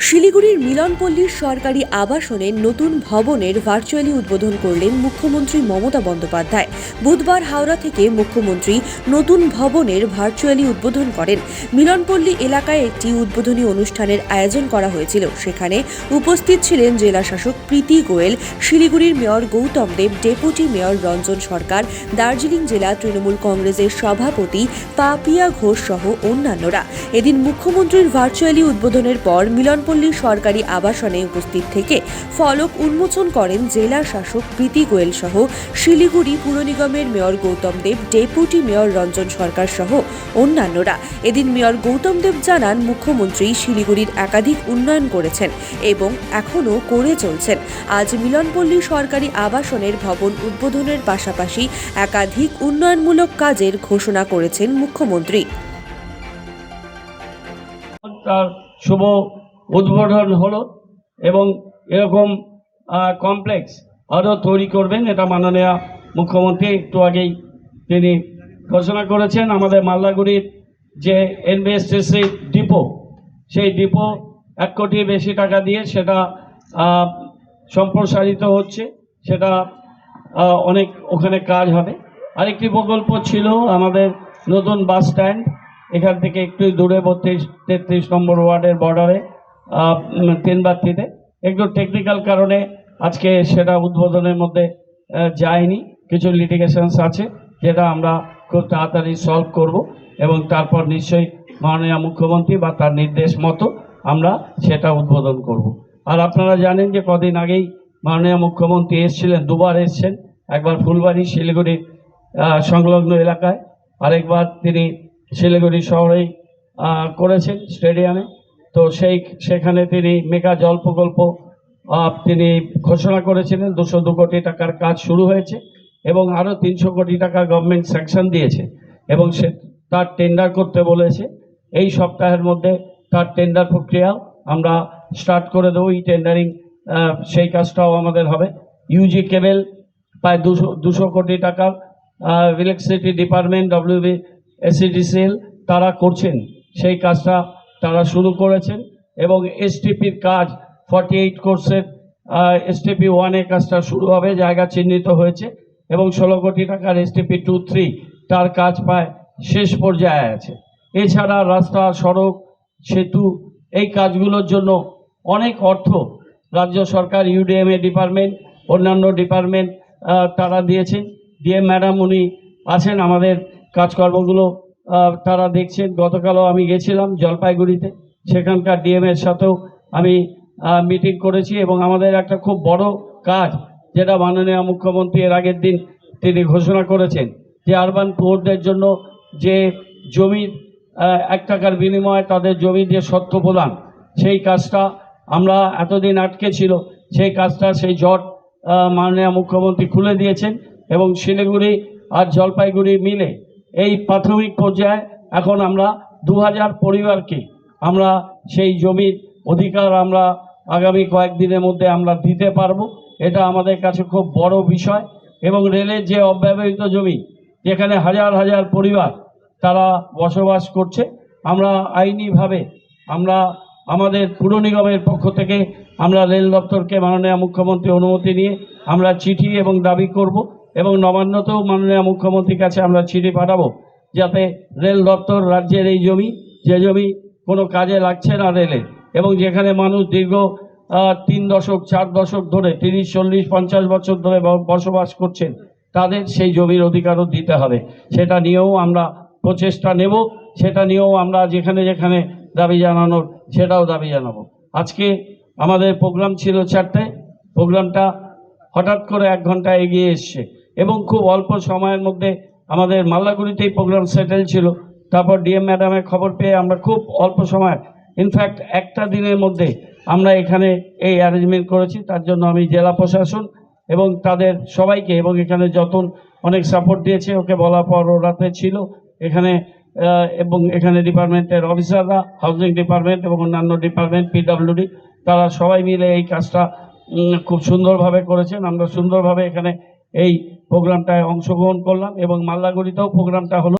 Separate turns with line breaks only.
শিলিগুড়ির মিলনপল্লীর সরকারি আবাসনের নতুন ভবনের ভার্চুয়ালি উদ্বোধন করলেন মুখ্যমন্ত্রী মমতা বন্দ্যোপাধ্যায়। বুধবার হাওড়া থেকে মুখ্যমন্ত্রী নতুন ভবনের ভার্চুয়ালি উদ্বোধন করেন। মিলনপল্লী এলাকায় একটি উদ্বোধনী অনুষ্ঠানের আয়োজন করা হয়েছিল। সেখানে উপস্থিত ছিলেন জেলা শাসক প্রীতি গোয়েল, শিলিগুড়ির mayor Gautam Deb, deputy mayor Ranjan Sarkar, Darjeeling জেলা তৃণমূল কংগ্রেসের সভাপতি পাপিয়া ঘোষ সহ অন্যান্যরা। এদিন মুখ্যমন্ত্রীর ভার্চুয়ালি উদ্বোধনের পর মিলনপল্লী সরকারি আবাসনে উপস্থিত থেকে ফলক উন্মোচন করেন জেলা শাসক প্রীতি গোয়েল সহ শিলিগুড়ি পুর নিগমের mayor Gautam Deb, deputy mayor Ranjan Sarkar সহ অন্যান্যরা। এদিন মেয়র গৌতম দেব জানান, মুখ্যমন্ত্রী শিলিগুড়ির একাধিক উন্নয়ন করেছেন এবং এখনও করে চলছেন। আজ মিলনপল্লী সরকারি আবাসনের ভবন উদ্বোধনের পাশাপাশি একাধিক উন্নয়নমূলক কাজের ঘোষণা করেছেন মুখ্যমন্ত্রী।
তার শুভ উদ্বোধন হলো এবং এরকম কমপ্লেক্স আরও তৈরি করবেন, এটা মাননীয় মুখ্যমন্ত্রী একটু আগেই তিনি ঘোষণা করেছেন। আমাদের মালদাগুড়ির যে এনবিএসটিসি ডিপো, সেই ডিপো এক কোটির বেশি টাকা দিয়ে সেটা সম্প্রসারিত হচ্ছে। সেটা অনেক ওখানে কাজ হবে। আরেকটি প্রকল্প ছিল আমাদের নতুন বাস স্ট্যান্ড। এখান থেকে একটু দূরে বত্রিশ, তেত্রিশ নম্বর ওয়ার্ডের বর্ডারে তিন একটু টেকনিক্যাল কারণে আজকে সেটা উদ্বোধনের মধ্যে যায়নি। কিছু লিটিগেশনস আছে যেটা আমরা খুব তাড়াতাড়ি সলভ করব এবং তারপর নিশ্চয়ই মাননীয় মুখ্যমন্ত্রী বা তার নির্দেশ মতো আমরা সেটা উদ্বোধন করব। আর আপনারা জানেন যে কদিন আগেই মাননীয় মুখ্যমন্ত্রী এসেছিলেন, দুবার এসছেন। একবার ফুলবাড়ি, শিলিগুড়ি সংলগ্ন এলাকায়। আরেকবার তিনি শিলিগুড়ি শহরেই করেছেন স্টেডিয়ামে। তো সেই, সেখানে তিনি মেগা জল প্রকল্প তিনি ঘোষণা করেছিলেন দুশো দু কোটি টাকার কাজ শুরু হয়েছে এবং আরও তিনশো কোটি টাকা গভর্নমেন্ট স্যাংশন দিয়েছে এবং সে তার টেন্ডার করতে বলেছে। এই সপ্তাহের মধ্যে তার টেন্ডার প্রক্রিয়া আমরা স্টার্ট করে দেবো। এই টেন্ডারিং সেই কাজটাও আমাদের হবে। ইউজি কেবেল প্রায় দুশো দুশো কোটি টাকার ইলেকট্রিসিটি ডিপার্টমেন্ট ডব্লিউবি এসিডিসিএল তারা করছেন। সেই কাজটা তারা শুরু করেছেন এবং এসটিপির কাজ ফর্টি এইট কোর্সের এসটিপি ওয়ানের কাজটা শুরু হবে, জায়গা চিহ্নিত হয়েছে এবং ষোলো কোটি টাকার এসটিপি টু থ্রি তার কাজ প্রায় শেষ পর্যায়ে আছে। এছাড়া রাস্তা, সড়ক, সেতু এই কাজগুলোর জন্য অনেক অর্থ রাজ্য সরকার ইউডিএমএ ডিপার্টমেন্ট অন্যান্য ডিপার্টমেন্ট তারা দিয়েছেন। ডিএম ম্যাডাম উনি আছেন আমাদের কাজকর্মগুলো তারা দেখছেন, গতকালও আমি গেছিলাম জলপাইগুড়িতে। সেখানকার ডিএম এর সাথেও আমি মিটিং করেছি এবং আমাদের একটা খুব বড় কাজ, যেটা মাননীয় মুখ্যমন্ত্রী এর আগের দিন তিনি ঘোষণা করেছেন, যে আরবান পুয়ারদের জন্য যে জমির এক টাকার বিনিময়ে তাদের জমির যে সত্য প্রদান, সেই কাজটা আমরা এতদিন আটকে ছিল, সেই কাজটা সেই জট মাননীয় মুখ্যমন্ত্রী খুলে দিয়েছেন এবং শিলিগুড়ি আর জলপাইগুড়ি মিলে এই প্রাথমিক পর্যায়ে এখন আমরা দু হাজার পরিবারকে আমরা সেই জমির অধিকার আমরা আগামী কয়েকদিনের মধ্যে আমরা দিতে পারব। এটা আমাদের কাছে খুব বড় বিষয় এবং রেলের যে অব্যবহৃত জমি, যেখানে হাজার হাজার পরিবার তারা বসবাস করছে, আমরা আইনিভাবে আমরা আমাদের পুর নিগমের পক্ষ থেকে আমরা রেল দপ্তরকে মাননীয় মুখ্যমন্ত্রী অনুমতি নিয়ে আমরা চিঠি এবং দাবি করব। এবং নবান্নতেও মাননীয় মুখ্যমন্ত্রীর কাছে আমরা চিঠি পাঠাবো যাতে রেল দপ্তর রাজ্যের এই জমি, যে জমি কোনো কাজে লাগছে না রেলে, এবং যেখানে মানুষ দীর্ঘ তিন দশক, চার দশক ধরে, তিরিশ, চল্লিশ, পঞ্চাশ বছর ধরে বসবাস করছেন, তাদের সেই জমির অধিকারও দিতে হবে। সেটা নিয়েও আমরা প্রচেষ্টা নেব, সেটা নিয়েও আমরা যেখানে যেখানে দাবি জানানোর, সেটাও দাবি জানাব। আজকে আমাদের প্রোগ্রাম ছিল চারটায় প্রোগ্রামটা হঠাৎ করে এক ঘণ্টা এগিয়ে এসছে। এবং খুব অল্প সময়ের মধ্যে আমাদের মাল্লাগুড়িতেই প্রোগ্রাম সেটেল ছিল। তারপর ডিএম ম্যাডামের খবর পেয়ে আমরা খুব অল্প সময় ইনফ্যাক্ট একটা দিনের মধ্যে আমরা এখানে এই অ্যারেঞ্জমেন্ট করেছি। তার জন্য আমি জেলা প্রশাসন এবং তাদের সবাইকে এবং এখানে যতন অনেক সাপোর্ট দিয়েছে, ওকে বলার পর ও রাতে ছিল। এখানে এবং এখানে ডিপার্টমেন্টের অফিসাররা হাউজিং ডিপার্টমেন্ট এবং অন্যান্য ডিপার্টমেন্ট পিডাব্লিউডি তারা সবাই মিলে এই কাজটা খুব সুন্দরভাবে করেছেন। আমরা সুন্দরভাবে এখানে এই প্রোগ্রামটায় অংশগ্রহণ করলাম এবং মাল্লাগুড়িতেও প্রোগ্রামটা হলো